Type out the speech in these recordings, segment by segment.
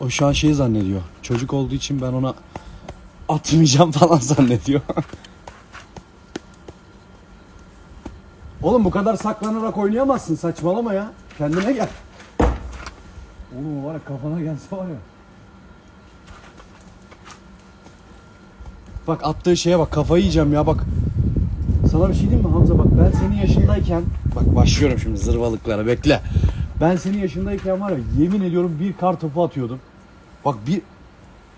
O şu an şey zannediyor. Çocuk olduğu için ben ona atmayacağım falan zannediyor. Oğlum bu kadar saklanarak oynayamazsın saçmalama ya. Kendine gel. Oğlum var ya kafana gelse var ya. Bak attığı şeye bak kafayı yiyeceğim ya bak. Sana bir şey diyeyim mi Hamza bak ben senin yaşındayken bak başlıyorum şimdi zırvalıklara bekle. Ben senin yaşındayken var ya yemin ediyorum bir kar topu atıyordum. Bak bir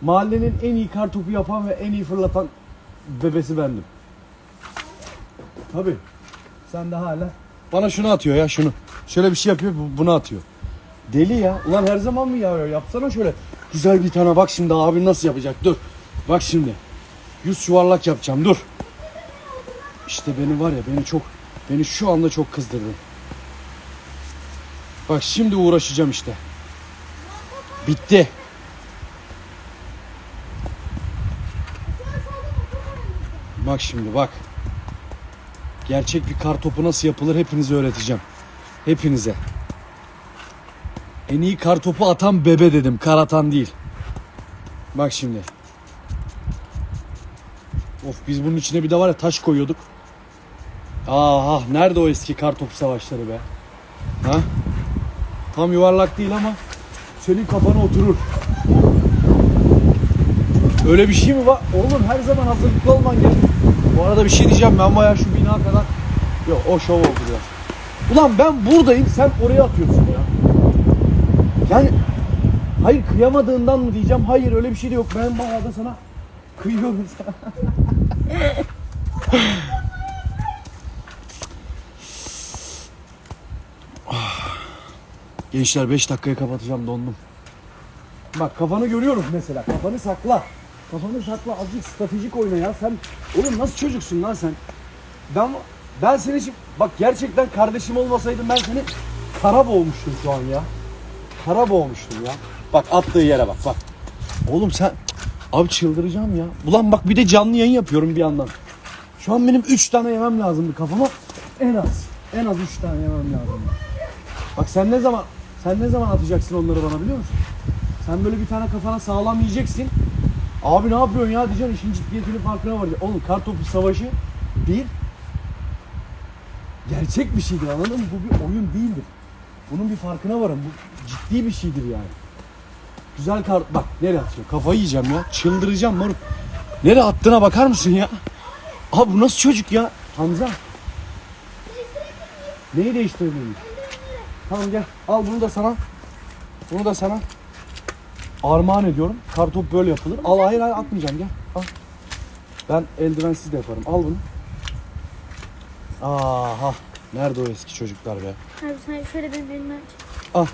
mahallenin en iyi kar topu yapan ve en iyi fırlatan bebesi bendim. Tabi. Sen de hala. Bana şunu atıyor ya şunu. Şöyle bir şey yapıyor bu- bunu atıyor. Deli ya. Ulan her zaman mı yağıyor? Yapsana şöyle. Güzel bir tane bak şimdi abi nasıl yapacak dur. Bak şimdi. Yüz yuvarlak yapacağım dur. İşte beni var ya beni çok beni şu anda çok kızdırdın. Bak şimdi uğraşacağım işte. Bitti. Bak şimdi bak. Gerçek bir kar topu nasıl yapılır hepinize öğreteceğim. Hepinize. En iyi kar topu atan bebe dedim. Kar atan değil. Bak şimdi. Of biz bunun içine bir de var ya taş koyuyorduk. Aha nerede o eski kar topu savaşları be? Ha? Tam yuvarlak değil ama senin kafana oturur. Öyle bir şey mi var? Oğlum her zaman hazırlıklı olman gerek. Arada bir şey diyeceğim ben bayağı şu bina kadar... Yok o şov oldu biraz. Ulan ben buradayım sen oraya atıyorsun ya. Yani hayır kıyamadığından mı diyeceğim? Hayır öyle bir şey de yok. Ben bayağı da sana kıyıyorum sana. Gençler 5 dakikaya kapatacağım dondum. Bak kafanı görüyorum mesela. Kafanı sakla. Kafanı sakla. Azıcık stratejik oyna ya. Sen oğlum nasıl çocuksun lan sen? Ben ben seni şimdi bak gerçekten kardeşim olmasaydım ben seni kara boğmuştum şu an ya. Kara boğmuştum ya. Bak attığı yere bak bak. Oğlum sen abi çıldıracağım ya. Ulan bak bir de canlı yayın yapıyorum bir yandan. Şu an benim 3 tane yemem lazımdı kafama. En az. En az 3 tane yemem lazımdı. Bak sen ne zaman sen ne zaman atacaksın onları bana biliyor musun? Sen böyle bir tane kafana sağlam yiyeceksin. Abi ne yapıyorsun ya diyeceksin işin ciddiyetinin farkına varacaksın. Oğlum kartopu savaşı bir gerçek bir şeydir anladın mı? Bu bir oyun değildir. Bunun bir farkına varın. Bu ciddi bir şeydir yani. Güzel kart bak nereye atıyor? Kafayı yiyeceğim ya. Çıldıracağım moruk. Nereye attığına bakar mısın ya? Abi bu nasıl çocuk ya? Hamza. Neyi değiştirebiliriz? Tamam gel. Al bunu da sana. Bunu da sana. Armağan ediyorum. Kartop böyle yapılır. Al hayır hayır atmayacağım gel. Al. Ben eldivensiz de yaparım. Al bunu. Aha. Nerede o eski çocuklar be? Abi sen şöyle benim elime. Al.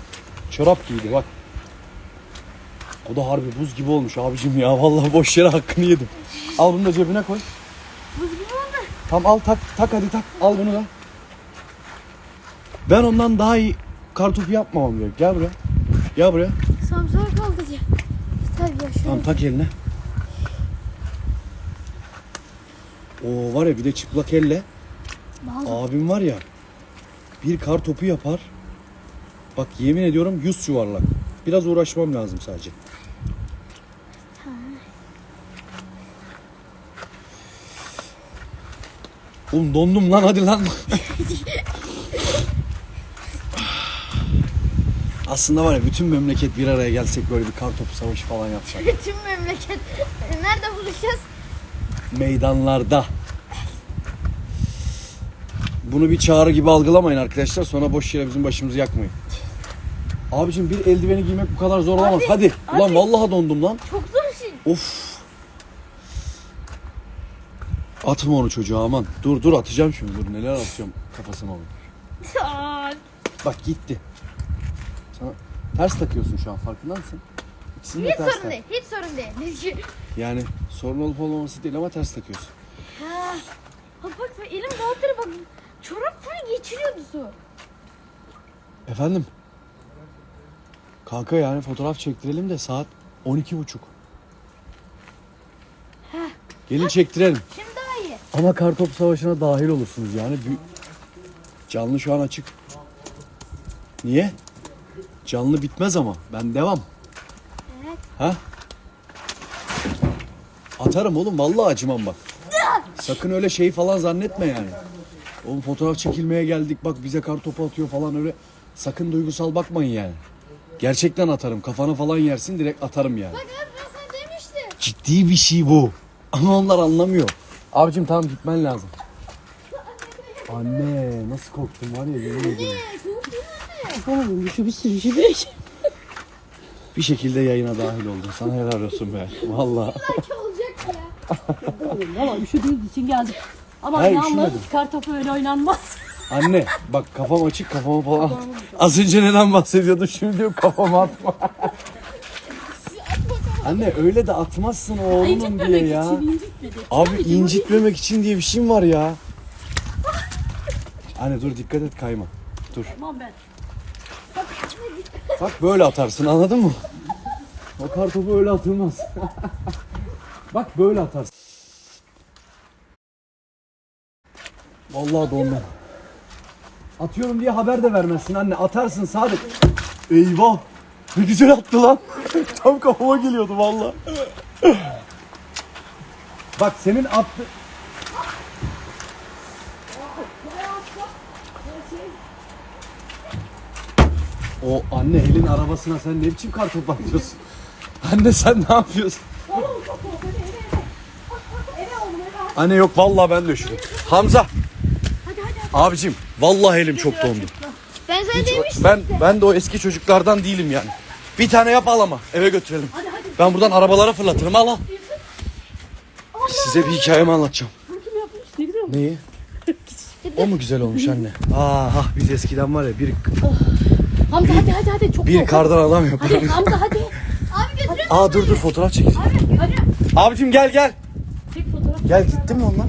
Çorap giydi bak. O da harbi buz gibi olmuş abicim ya. Vallahi boş yere hakkını yedim. Al bunu da cebine koy. Buz gibi oldu. Tamam al tak tak hadi tak. Al bunu da. Ben ondan daha iyi kartopu yapmamam gerek. Gel buraya. Gel buraya. Tabii ya şöyle. Tamam tak eline. O var ya bir de çıplak elle. Vallahi. Abim var ya bir kar topu yapar. Bak yemin ediyorum yüz yuvarlak. Biraz uğraşmam lazım sadece. Oğlum dondum lan hadi lan. Aslında var ya bütün memleket bir araya gelsek böyle bir kar topu savaşı falan yapsak. Tüm memleket. Nerede buluşacağız? meydanlarda. Bunu bir çağrı gibi algılamayın arkadaşlar. Sonra boş yere bizim başımızı yakmayın. Abicim bir eldiveni giymek bu kadar zor olamaz. Abi, Hadi. Ulan abi. vallahi dondum lan. Çok zor şey. Of. Atma onu çocuğa aman. Dur dur atacağım şimdi. Dur neler atacağım kafasına onu. Aa, Bak gitti. Sana ters takıyorsun şu an farkında mısın? İkisini de Hiç ters sorun tak. değil. Hiç sorun değil. Yani sorun olup olmaması değil ama ters takıyorsun. Ha. Ha bak sen elim dağıtır bak. Çorap full geçiriyordu su. Efendim? Kanka yani fotoğraf çektirelim de saat 12.30. Heh. Gelin çektirelim. Şimdi daha iyi. Ama kartop savaşına dahil olursunuz yani. Büyük... Canlı şu an açık. Niye? Canlı bitmez ama. Ben devam. Evet. Ha? Atarım oğlum vallahi acımam bak. Sakın öyle şey falan zannetme yani. Oğlum fotoğraf çekilmeye geldik bak bize kar topu atıyor falan öyle. Sakın duygusal bakmayın yani. Gerçekten atarım. Kafana falan yersin direkt atarım yani. Bak abi ben sana demiştim. Ciddi bir şey bu. Ama onlar anlamıyor. Abicim tamam gitmen lazım. Anne nasıl korktum var ya yemin ediyorum. Oğlum şu bir sürü şey bir şey. Bir şekilde yayına dahil oldun. Sana helal olsun be. Vallahi. Belki olacak ya. Valla üşüdüğümüz için geldik. Ama Hayır, yalnız üşümedim. kar topu öyle oynanmaz. Anne bak kafam açık kafama falan. Az önce neden bahsediyordun şimdi diyor kafama atma. Anne öyle de atmazsın oğlumun diye ya. için incitmedi. Abi incitmemek için diye bir şey mi var ya? Anne dur dikkat et kayma. Dur. Tamam ben. Bak böyle atarsın anladın mı? O kar topu öyle atılmaz. Bak böyle atarsın. Vallahi dondum. Atıyorum diye haber de vermezsin anne. Atarsın Sadık. Eyvah. Ne güzel attı lan. Tam kafama geliyordu vallahi. Bak senin attı... O anne elin arabasına sen ne biçim kar topu atıyorsun? Anne sen ne yapıyorsun? Anne yok vallahi ben de üşüdüm. Hamza. Abicim vallahi elim çok dondu. Ben sana demiştim. Ben ben de o eski çocuklardan değilim yani. Bir tane yap al ama eve götürelim. Ben buradan arabalara fırlatırım al al. Size bir hikayemi anlatacağım. Kim yapmış? Ne güzel olmuş. Neyi? O mu güzel olmuş anne? Aa biz eskiden var ya bir Hamza hadi hadi hadi çok bir kardan adam Hadi yapardık. Hamza hadi. Abi götürüyor Aa dur dur fotoğraf çekeceğim. Hadi. Abicim gel gel. Çek fotoğraf. Gel gitti mi onlar?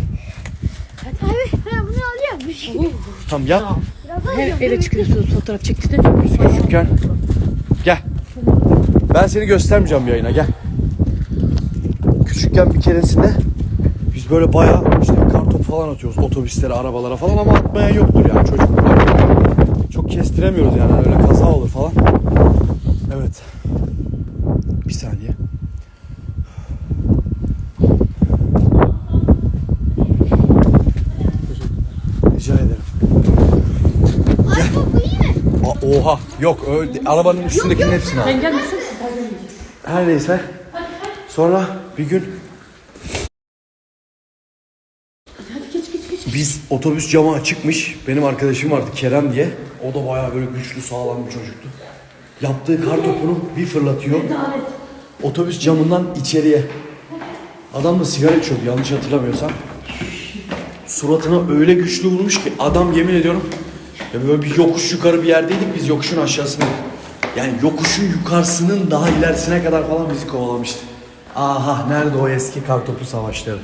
Abi ben bunu alıyorum. Şey. Tamam yap. Her eve çıkıyorsunuz fotoğraf çekti de. Biz küçükken. Gel. Ben seni göstermeyeceğim yayına gel. Küçükken bir keresinde biz böyle bayağı işte kar topu falan atıyoruz otobüslere, arabalara falan ama atmayan yoktur yani çocuklar. Çok kestiremiyoruz yani öyle kaza olur falan. Evet. Bir saniye. Rica ederim. Ay bu, bu iyi mi? Aa, oha yok öyle arabanın üstündekinin hepsini al. Misin? Her neyse. Sonra bir gün biz otobüs camı açıkmış. Benim arkadaşım vardı Kerem diye. O da bayağı böyle güçlü sağlam bir çocuktu. Yaptığı kar topunu bir fırlatıyor. Otobüs camından içeriye. Adam da sigara içiyordu yanlış hatırlamıyorsam. Suratına öyle güçlü vurmuş ki adam yemin ediyorum ya böyle bir yokuş yukarı bir yerdeydik biz yokuşun aşağısındaydık. Yani yokuşun yukarısının daha ilerisine kadar falan bizi kovalamıştı. Aha nerede o eski kartopu savaşları?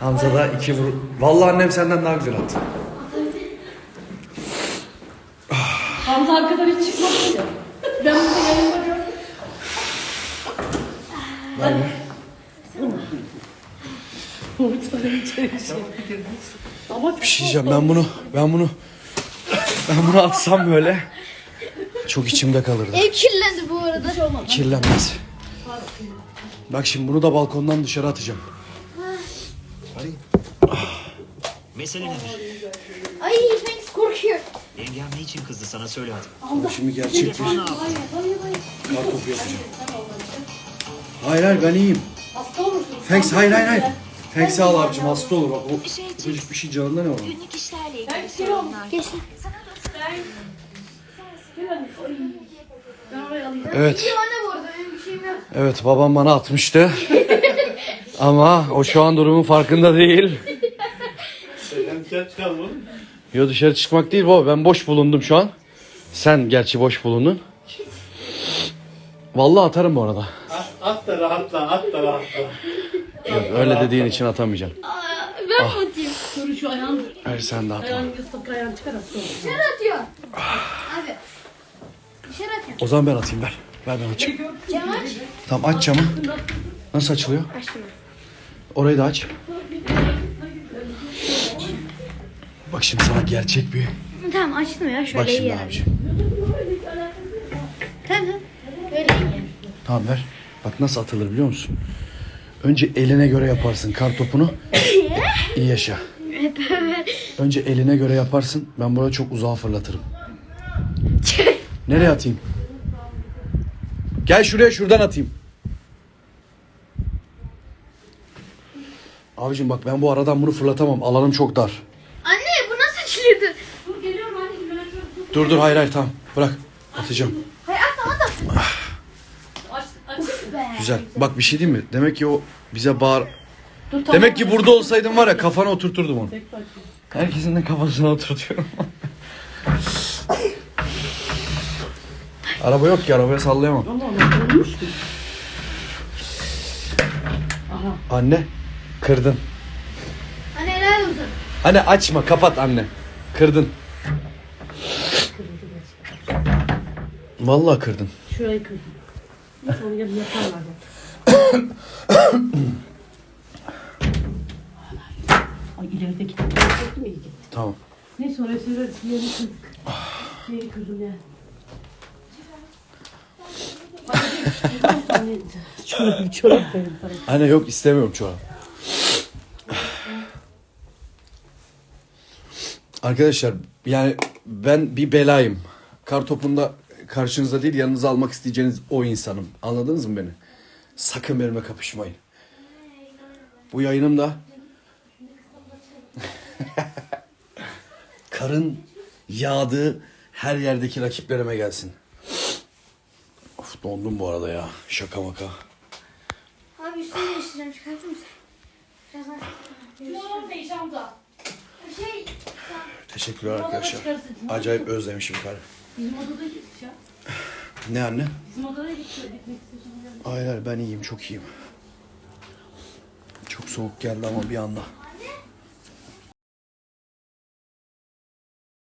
Hamza da iki vur... Vallahi annem senden daha güzel attı. Hamza arkadan hiç çıkmadı ya. Ben burada yayında gördüm. Ama Bir şey diyeceğim ben bunu ben bunu ben bunu atsam böyle çok içimde kalırdı. Ev kirlendi bu arada. Kirlenmez. Bak şimdi bunu da balkondan dışarı atacağım. Mesele nedir? Ay Fenix korkuyor. Yengem ne için kızdı sana söyle hadi. Ama şimdi gerçek bir defa ne yaptın? kar topu yapacağım. Hayır hayır ben iyiyim. hasta olursun. Thanks hayır hayır hayır. Thanks al abicim hasta olur bak o Şey, ufacık bir şey canında ne var? Günlük işlerle ilgili Ben şey sorunlar. Alayım. Evet. Evet babam bana atmıştı. Ama o şu an durumun farkında değil. Yo dışarı çıkmak değil baba ben boş bulundum şu an. Sen gerçi boş bulundun. Vallahi atarım bu arada. At da rahatla, at da rahatla. Yok, öyle dediğin için atamayacağım. Aa, ben Ah. mi atayım? Dur şu ayağını, Hayır sen de atma. ayağını ıslak ayağını çıkar olur. Dışarı atıyor. Abi. Dışarı atıyor. O zaman ben atayım ver. Ver ben açayım. Cam aç. Tamam aç camı. Nasıl açılıyor? Açtım. Orayı da aç. Şimdi sana gerçek bir... Tamam açtım ya şöyle Bak şimdi abiciğim. Tamam. Böyle. Tamam ver. Bak nasıl atılır biliyor musun? Önce eline göre yaparsın kar topunu. İyi yaşa. Önce eline göre yaparsın. Ben buraya çok uzağa fırlatırım. Nereye atayım? Gel şuraya şuradan atayım. Abicim bak ben bu aradan bunu fırlatamam. Alanım çok dar. Anne bu nasıl kilidi? Dur geliyorum anneciğim ben açıyorum. Dur dur hayır hayır tamam. Bırak. Atacağım. Hayır atma atma. Mı? Güzel. Bak bir şey değil mi? Demek ki o bize bağır... Dur tamam. Demek ki burada olsaydım var ya kafana oturturdum onu. Herkesin de kafasına oturtuyorum. Araba yok ki arabaya sallayamam. Allah Allah olmuş ki. Aha. Anne kırdın. Anne helal olsun. Anne açma kapat anne. Kırdın. Vallahi kırdın. Şurayı kırdım. Neyse onu yarın yaparlar. Ay ilerideki iyi gitti? Tamam. Neyse oraya süreriz. Yerini kırdık. Yeri kırdım ya. Çorap, çorap verin sana. Anne yok istemiyorum çorap. Arkadaşlar yani ben bir belayım. Kar topunda karşınızda değil yanınıza almak isteyeceğiniz o insanım. Anladınız mı beni? Sakın benimle kapışmayın. Bu yayınımda karın yağdığı her yerdeki rakiplerime gelsin. Of dondum bu arada ya. Şaka maka. Abi üstünü değiştireceğim çıkartır mısın? Birazdan. Tamam değişeceğim da. Şey. Teşekkürler arkadaşlar. Acayip özlemişim karı. Bizim odada gitmiş ya. Ne anne? Bizim odada gitmek istiyorsun. Hayır hayır ben iyiyim çok iyiyim. Çok soğuk geldi ama bir anda.